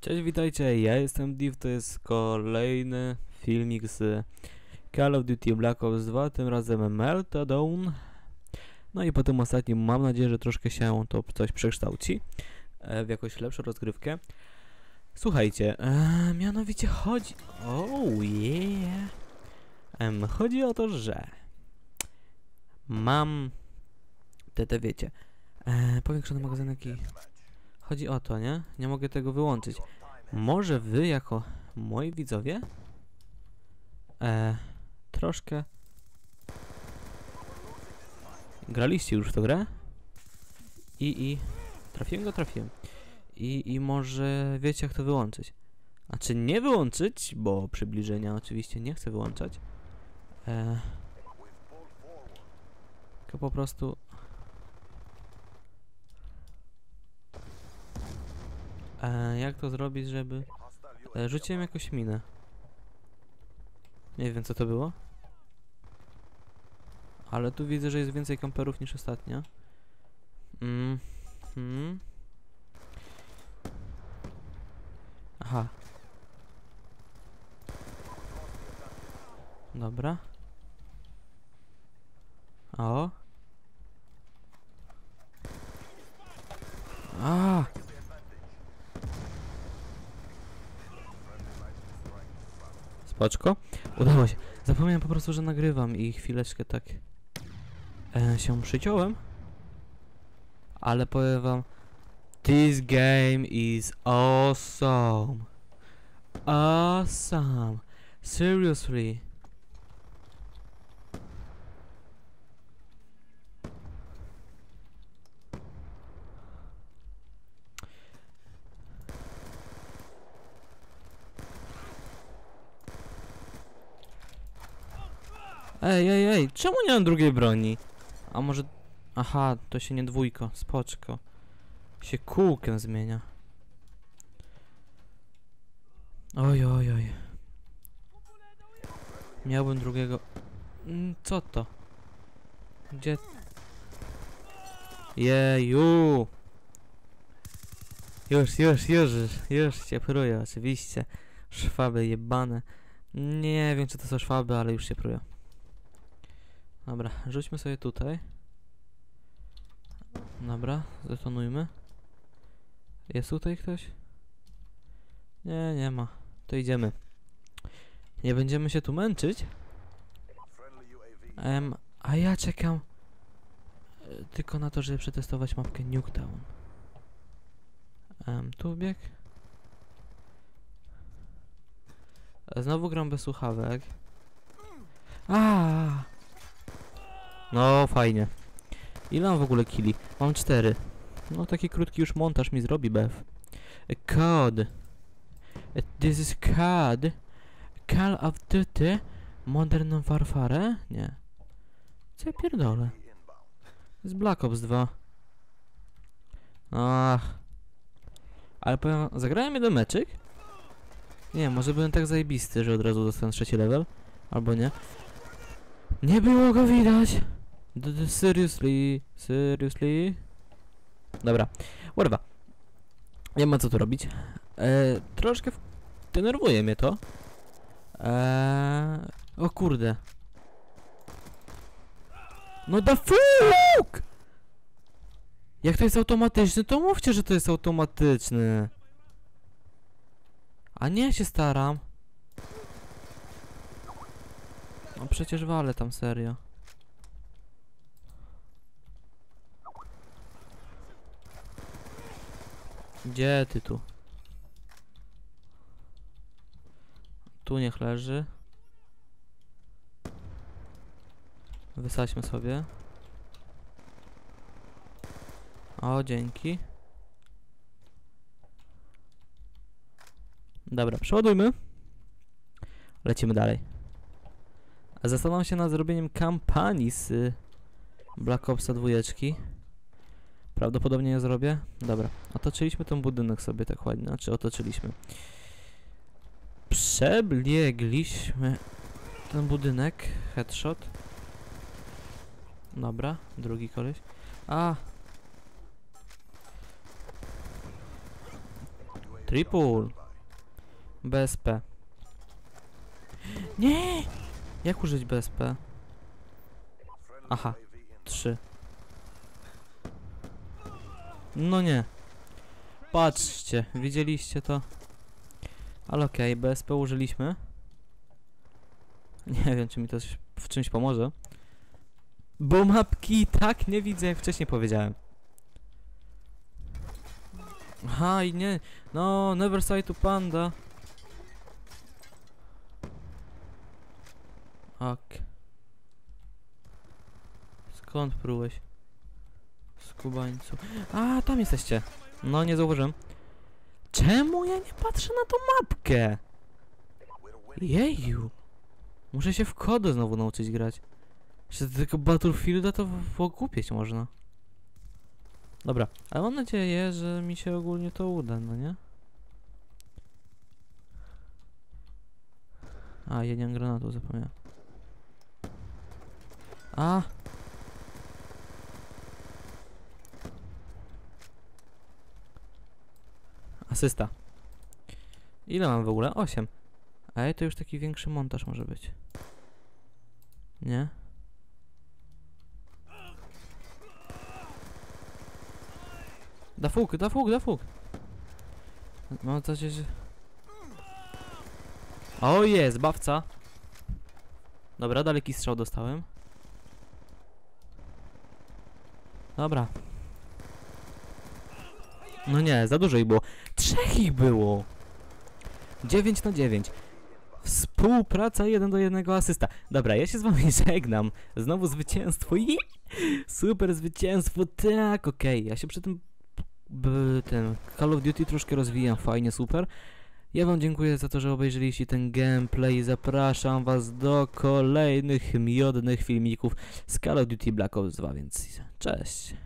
Cześć, witajcie, ja jestem Div, to jest kolejny filmik z Call of Duty Black Ops 2, tym razem Meltdown. No i po tym ostatnim mam nadzieję, że troszkę się to coś przekształci e, w jakąś lepszą rozgrywkę. Słuchajcie, e, mianowicie chodzi... Oh yeah! Em, chodzi o to, że mam te, te wiecie, e, powiększony magazynek i... Chodzi o to, nie? Nie mogę tego wyłączyć. Może wy, jako moi widzowie, e, troszkę graliście już w tę grę i, i trafiłem go, trafiłem. I, I może wiecie, jak to wyłączyć. Znaczy nie wyłączyć, bo przybliżenia oczywiście nie chcę wyłączać. E, tylko po prostu E, jak to zrobić, żeby... E, rzuciłem jakąś minę. Nie wiem, co to było. Ale tu widzę, że jest więcej kamperów niż ostatnio. Mm. Hmm. Aha. Dobra. O. A. Spoczko. Udało się. Zapomniałem po prostu, że nagrywam i chwileczkę tak e, się przyciąłem. Ale powiem wam, this game is awesome. Awesome. Seriously. Ej, ej, ej, czemu nie mam drugiej broni? A może... Aha, to się nie dwójko, spoczko. Się kółkiem zmienia. Oj, oj, oj. Miałbym drugiego... Mm, Co to? Gdzie... Jeju! Już, już, już, już cię pruję, oczywiście. Szwaby jebane. Nie wiem, czy to są szwaby, ale już się prują. Dobra, rzućmy sobie tutaj. Dobra, zdetonujmy. Jest tutaj ktoś? Nie, nie ma. To idziemy. Nie będziemy się tu męczyć. Em, a ja czekam e, tylko na to, żeby przetestować mapkę Nuketown. Em, tu bieg. E, Znowu gram bez słuchawek. A! No, fajnie. Ile mam w ogóle kili? Mam cztery. No, taki krótki już montaż mi zrobi. A code. This is COD. Call of Duty. Modern Warfare? Nie. Co ja pierdolę? Jest Black Ops 2. Ach. Ale powiem, zagrałem jeden meczyk? Nie, może byłem tak zajebisty, że od razu dostałem trzeci level. Albo nie. Nie było go widać. Seriously, seriously. Dobra, whatever. Nie ma co tu robić. E, troszkę denerwuje mnie to. E, o kurde. No da fuck! Jak to jest automatyczny, to mówcie, że to jest automatyczny. A nie się staram. No przecież walę tam serio. Gdzie ty tu? Tu niech leży. Wysadźmy sobie. O, dzięki. Dobra, przeładujmy. Lecimy dalej. Zastanawiam się nad zrobieniem kampanii z Black Opsa dwójeczki. Prawdopodobnie je zrobię. Dobra, otoczyliśmy ten budynek sobie tak ładnie, znaczy otoczyliśmy. Przebiegliśmy ten budynek, headshot. Dobra, drugi koleś. A! Triple. BSP. Nie! Jak użyć BSP? Aha. Trzy. No nie. Patrzcie, widzieliście to? Ale okej, BSP użyliśmy. Nie wiem, czy mi to w czymś pomoże. Bo mapki tak nie widzę, jak wcześniej powiedziałem. Aha, i nie. No, never say to panda. Ok. Skąd prułeś? Skubańcu. A, tam jesteście. No, nie zauważyłem. Czemu ja nie patrzę na tą mapkę? Jeju. Muszę się w kody znowu nauczyć grać. Jeszcze tego Battlefielda to okupieć można. Dobra, ale mam nadzieję, że mi się ogólnie to uda, no nie? A, mam granatu, zapomniałem. A! Asysta. Ile mam w ogóle? 8. Ej, to już taki większy montaż może być. Nie? Da fuk, da fuk, da fuk. Mam nadzieję, że... O jest, bawca. Dobra, daleki strzał dostałem. Dobra. No nie, za dużo ich było. Trzech ich było. 9 na 9. Współpraca 1 do 1 asysta. Dobra, ja się z wami żegnam. Znowu zwycięstwo. Super zwycięstwo. Tak, okej. Ja się przy tym ten Call of Duty troszkę rozwijam. Fajnie, super. Ja wam dziękuję za to, że obejrzeliście ten gameplay. Zapraszam was do kolejnych miodnych filmików z Call of Duty Black Ops 2, więc cześć.